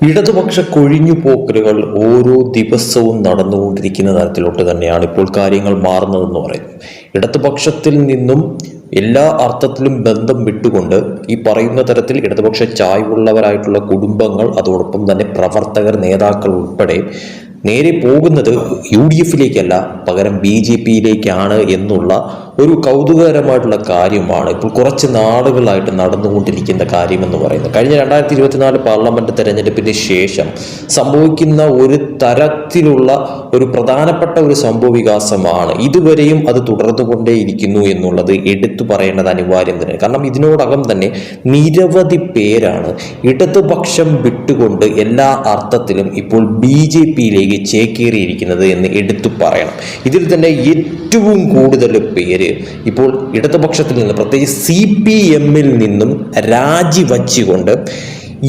ഇടതുപക്ഷ കൊഴിഞ്ഞു പോക്കലുകൾ ഓരോ ദിവസവും നടന്നുകൊണ്ടിരിക്കുന്ന തരത്തിലോട്ട് തന്നെയാണ് ഇപ്പോൾ കാര്യങ്ങൾ മാറുന്നതെന്ന് പറയുന്നത്. ഇടതുപക്ഷത്തിൽ നിന്നും എല്ലാ അർത്ഥത്തിലും ബന്ധം വിട്ടുകൊണ്ട് ഈ പറയുന്ന തരത്തിൽ ഇടതുപക്ഷ ചായ്വുള്ളവരായിട്ടുള്ള കുടുംബങ്ങൾ അതോടൊപ്പം തന്നെ പ്രവർത്തകർ നേതാക്കൾ ഉൾപ്പെടെ നേരെ പോകുന്നത് യു ഡി എഫിലേക്കല്ല പകരം ബി ജെ പിയിലേക്കാണ് എന്നുള്ള ഒരു കൗതുകകരമായിട്ടുള്ള കാര്യമാണ് ഇപ്പോൾ കുറച്ച് നാളുകളായിട്ട് നടന്നുകൊണ്ടിരിക്കുന്ന കാര്യമെന്ന് പറയുന്നത്. കഴിഞ്ഞ രണ്ടായിരത്തി ഇരുപത്തിനാല് പാർലമെന്റ് തെരഞ്ഞെടുപ്പിന് ശേഷം സംഭവിക്കുന്ന ഒരു തരത്തിലുള്ള ഒരു പ്രധാനപ്പെട്ട ഒരു സംഭവ വികാസമാണ് ഇതുവരെയും അത് തുടർന്നുകൊണ്ടേയിരിക്കുന്നു എന്നുള്ളത് എടുത്തു പറയേണ്ടത് അനിവാര്യം തന്നെ. കാരണം ഇതിനോടകം തന്നെ നിരവധി പേരാണ് ഇടതുപക്ഷം വിട്ടുകൊണ്ട് എല്ലാ അർത്ഥത്തിലും ഇപ്പോൾ ബി ജെ പിയിലേക്ക് ചേക്കേറിയിരിക്കുന്നത് എന്ന് എടുത്തു പറയണം. ഇതിൽ തന്നെ ഏറ്റവും കൂടുതൽ പേര് ഇപ്പോൾ ഇടതുപക്ഷത്തിൽ നിന്ന് പ്രത്യേകിച്ച് സി പി എമ്മിൽ നിന്നും രാജിവച്ചുകൊണ്ട്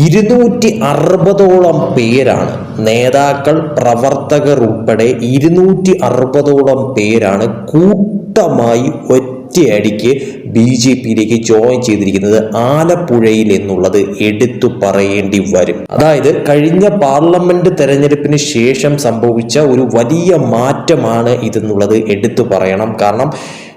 ഇരുന്നൂറ്റി അറുപതോളം പേരാണ് നേതാക്കൾ പ്രവർത്തകർ ഉൾപ്പെടെ ഇരുന്നൂറ്റി അറുപതോളം പേരാണ് കൂട്ടമായി ഒറ്റയടിക്ക് ബി ജെ പിയിലേക്ക് ജോയിൻ ചെയ്തിരിക്കുന്നത് ആലപ്പുഴയിൽ എന്നുള്ളത് എടുത്തു പറയേണ്ടി വരും. അതായത് കഴിഞ്ഞ പാർലമെന്റ് തെരഞ്ഞെടുപ്പിന് ശേഷം സംഭവിച്ച ഒരു വലിയ മാറ്റമാണ് ഇതെന്നുള്ളത് എടുത്തു പറയണം. കാരണം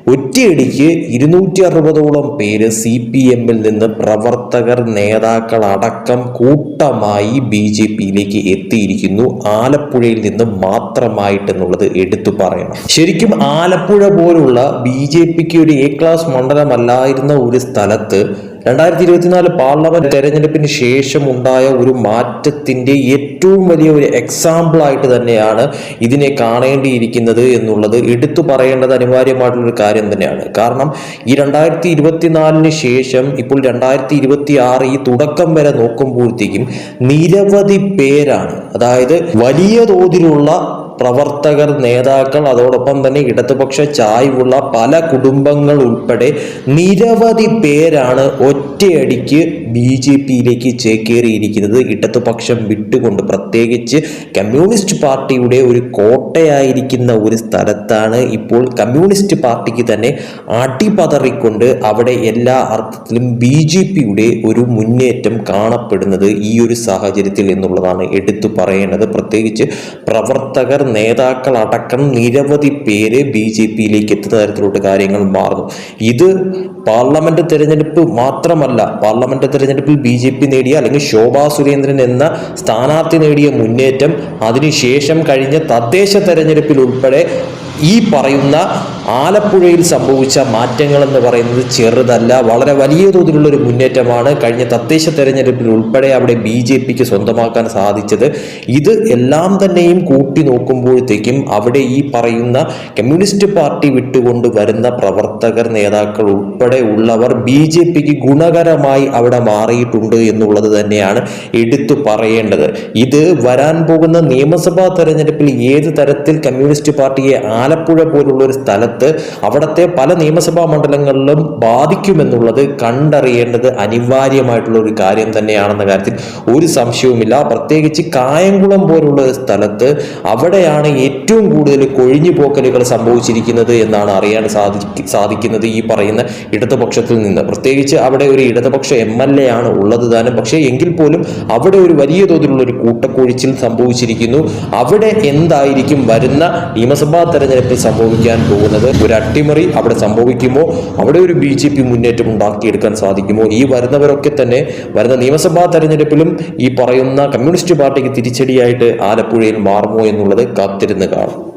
ഒറ്റയടിക്ക് ഇരുന്നൂറ്റി അറുപതോളം പേര് സി പി എമ്മിൽ നിന്ന് പ്രവർത്തകർ നേതാക്കൾ അടക്കം കൂട്ടമായി ബി ജെ പിയിലേക്ക് എത്തിയിരിക്കുന്നു. ആലപ്പുഴയിൽ നിന്ന് മാത്രമായിട്ടെന്നുള്ളത് എടുത്തു പറയണം. ശരിക്കും ആലപ്പുഴ പോലുള്ള ബി ജെ പിക്ക് ഒരു എ ക്ലാസ് മണ്ഡലമല്ലായിരുന്ന ഒരു സ്ഥലത്ത് രണ്ടായിരത്തി ഇരുപത്തിനാല് പാർലമെന്റ് തെരഞ്ഞെടുപ്പിന് ശേഷം ഉണ്ടായ ഒരു മാറ്റത്തിന്റെ ഏറ്റവും വലിയ ഒരു എക്സാമ്പിൾ ആയിട്ട് തന്നെയാണ് ഇതിനെ കാണേണ്ടിയിരിക്കുന്നത് എന്നുള്ളത്. എടുത്തു പറയേണ്ടത് അനിവാര്യമായിട്ടുള്ള ഒരു കാര്യം തന്നെയാണ്. കാരണം ഈ രണ്ടായിരത്തി ഇരുപത്തിനാലിന് ശേഷം ഇപ്പോൾ രണ്ടായിരത്തി ഇരുപത്തി ആറ് ഈ തുടക്കം വരെ നോക്കുമ്പോഴത്തേക്കും നിരവധി പേരാണ് അതായത് വലിയ തോതിലുള്ള പ്രവർത്തകർ നേതാക്കൾ അതോടൊപ്പം തന്നെ ഇടതുപക്ഷ ചായ്വുള്ള പല കുടുംബങ്ങൾ ഉൾപ്പെടെ നിരവധി പേരാണ് ഒറ്റയടിക്ക് ബി ജെ പിയിലേക്ക് ചേക്കേറിയിരിക്കുന്നത്. ഇടതുപക്ഷം വിട്ടുകൊണ്ട് പ്രത്യേകിച്ച് കമ്മ്യൂണിസ്റ്റ് പാർട്ടിയുടെ ഒരു കോട്ടയായിരിക്കുന്ന ഒരു സ്ഥലത്താണ് ഇപ്പോൾ കമ്മ്യൂണിസ്റ്റ് പാർട്ടിക്ക് തന്നെ അടിപതറിക്കൊണ്ട് അവിടെ എല്ലാ അർത്ഥത്തിലും ബി ജെ പിയുടെ ഒരു മുന്നേറ്റം കാണപ്പെടുന്നത് ഈ ഒരു സാഹചര്യത്തിൽ എന്നുള്ളതാണ് എടുത്തു പറയേണ്ടത്. പ്രത്യേകിച്ച് പ്രവർത്തകർ നേതാക്കൾ അടക്കം നിരവധി പേര് ബി ജെ പിയിലേക്ക് എത്തുന്ന തരത്തിലോട്ട് കാര്യങ്ങൾ മാറുന്നു. ഇത് പാർലമെന്റ് തെരഞ്ഞെടുപ്പ് മാത്രമല്ല പാർലമെന്റ് തെരഞ്ഞെടുപ്പിൽ ബി ജെ പി നേടിയ അല്ലെങ്കിൽ ശോഭാ സുരേന്ദ്രൻ എന്ന സ്ഥാനാർത്ഥി നേടിയ മുന്നേറ്റം അതിനുശേഷം കഴിഞ്ഞ തദ്ദേശ തെരഞ്ഞെടുപ്പിൽ ഉൾപ്പെടെ ഈ പറയുന്ന ആലപ്പുഴയിൽ സംഭവിച്ച മാറ്റങ്ങൾ എന്ന് പറയുന്നത് ചെറുതല്ല വളരെ വലിയ തോതിലുള്ള ഒരു മുന്നേറ്റമാണ് കഴിഞ്ഞ തദ്ദേശ തെരഞ്ഞെടുപ്പിൽ ഉൾപ്പെടെ അവിടെ ബി ജെ പിക്ക് സ്വന്തമാക്കാൻ സാധിച്ചത്. ഇത് എല്ലാം തന്നെയും കൂട്ടി നോക്കുമ്പോഴത്തേക്കും അവിടെ ഈ പറയുന്ന കമ്മ്യൂണിസ്റ്റ് പാർട്ടി വിട്ടുകൊണ്ട് വരുന്ന പ്രവർത്തകർ നേതാക്കൾ ഉൾപ്പെടെ ഉള്ളവർ ബി ജെ പിക്ക് ഗുണകരമായി അവിടെ മാറിയിട്ടുണ്ട് എന്നുള്ളത് തന്നെയാണ് എടുത്തു പറയേണ്ടത്. ഇത് വരാൻ പോകുന്ന നിയമസഭാ തെരഞ്ഞെടുപ്പിൽ ഏത് തരത്തിൽ കമ്മ്യൂണിസ്റ്റ് പാർട്ടിയെ ആലപ്പുഴ പോലുള്ള ഒരു സ്ഥലത്ത് അവിടുത്തെ പല നിയമസഭാ മണ്ഡലങ്ങളിലും ബാധിക്കുമെന്നുള്ളത് കണ്ടറിയേണ്ടത് അനിവാര്യമായിട്ടുള്ള ഒരു കാര്യം തന്നെയാണെന്ന കാര്യത്തിൽ ഒരു സംശയവുമില്ല. പ്രത്യേകിച്ച് കായംകുളം പോലുള്ള സ്ഥലത്ത് അവിടെയാണ് ഏറ്റവും കൂടുതൽ കൊഴിഞ്ഞു പോക്കലുകൾ സംഭവിച്ചിരിക്കുന്നത് എന്നാണ് അറിയാൻ സാധി സാധിക്കുന്നത് ഈ പറയുന്ന ഇടതുപക്ഷത്തിൽ നിന്ന്. പ്രത്യേകിച്ച് അവിടെ ഒരു ഇടതുപക്ഷ എം എൽ എ ആണ് ഉള്ളത് താനും. പക്ഷേ എങ്കിൽ പോലും അവിടെ ഒരു വലിയ തോതിലുള്ള ഒരു കൂട്ടക്കൊഴിച്ചിൽ സംഭവിച്ചിരിക്കുന്നു. അവിടെ എന്തായിരിക്കും വരുന്ന നിയമസഭാ തെരഞ്ഞെടുപ്പിൽ സംഭവിക്കാൻ പോകുന്നത് ഒരു അട്ടിമറി അവിടെ സംഭവിക്കുമോ അവിടെ ഒരു ബി ജെ പി മുന്നേറ്റം ഉണ്ടാക്കിയെടുക്കാൻ സാധിക്കുമോ? ഈ വരുന്നവരൊക്കെ തന്നെ വരുന്ന നിയമസഭാ തെരഞ്ഞെടുപ്പിലും ഈ പറയുന്ന കമ്മ്യൂണിസ്റ്റ് പാർട്ടിക്ക് തിരിച്ചടിയായിട്ട് ആലപ്പുഴയിൽ മാറുമോ എന്നുള്ളത് കാത്തിരുന്ന് കാണും.